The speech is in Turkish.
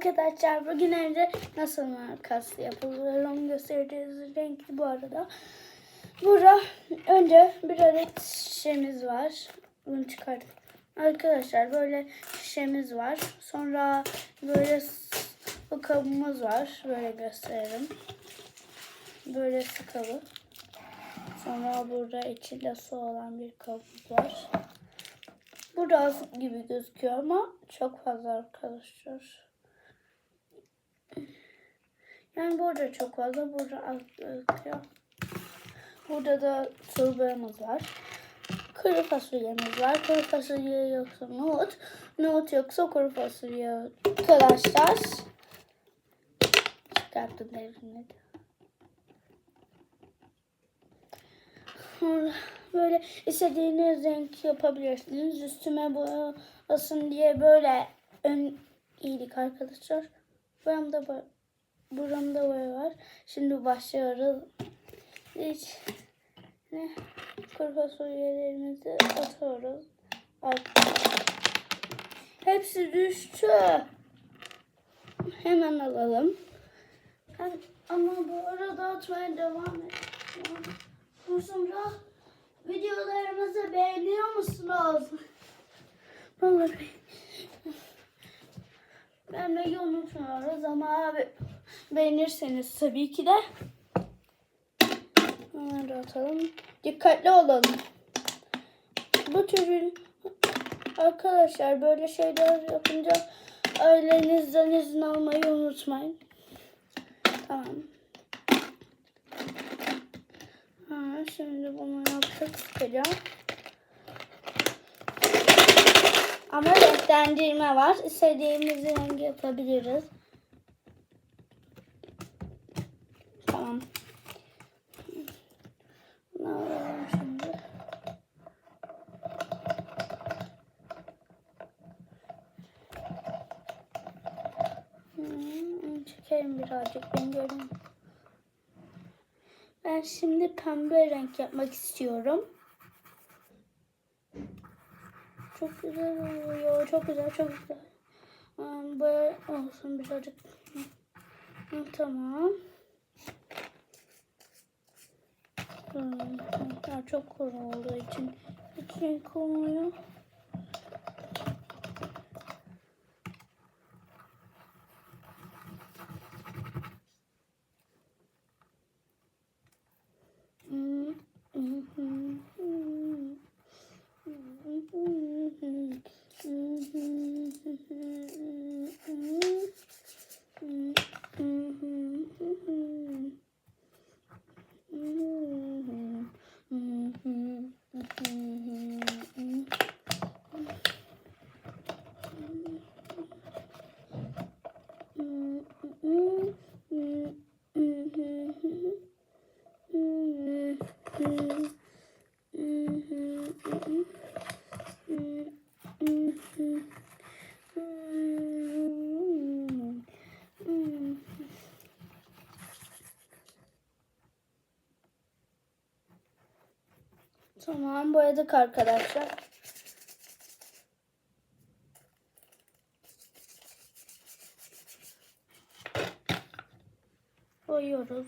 Arkadaşlar bugün evde nasıl makas yapılır onu göstereceğiz. Renkli bu arada. Burada önce bir adet şişemiz var. Bunu çıkardım. Arkadaşlar böyle şişemiz var. Sonra böyle bu kabımız var. Böyle gösterelim. Böyle su kabı. Sonra burada içinde su olan bir kabımız var. Burada az gibi gözüküyor ama çok fazla arkadaşlar. Yani burada çok fazla, burada az gözüküyor. Burada da turbamız var. Kuru fasulyemiz var. Kuru fasulye yoksa nohut. Nohut yoksa kuru fasulye arkadaşlar. Çıkarttım devrini de. Böyle istediğiniz renk yapabilirsiniz. Üstüme boyasın diye böyle ön iyilik arkadaşlar. Buramda boy buramda boya var. Şimdi başlıyoruz. Hiç ne kuru fasulyelerimizi atıyoruz. At. Hepsi düştü. Hemen alalım. Ama bu arada atmaya devam ediyorum. Sonra videolarımızı beğeniyor musunuz? Vallahi beğenmeyi unutmuyoruz ama abi beğenirseniz tabii ki de Bunları atalım. Dikkatli olalım. Bu tür arkadaşlar böyle şeyler yapınca ailenizden izin almayı unutmayın. Tamam. Ha, şimdi bunu yaptık sıkacağım. Ama renklendirme var. İstediğimiz rengi yapabiliriz. Tamam. Şimdi. Hmm, çekelim birazcık ben göreyim. Ben şimdi pembe renk yapmak istiyorum. Çok güzel oluyor. Çok güzel, çok güzel. Böyle olsun birazcık. Hı, Tamam. Hmm, çok kuru olduğu için hiç renk 嗯哼。Tamam boyadık arkadaşlar. Boyuyoruz.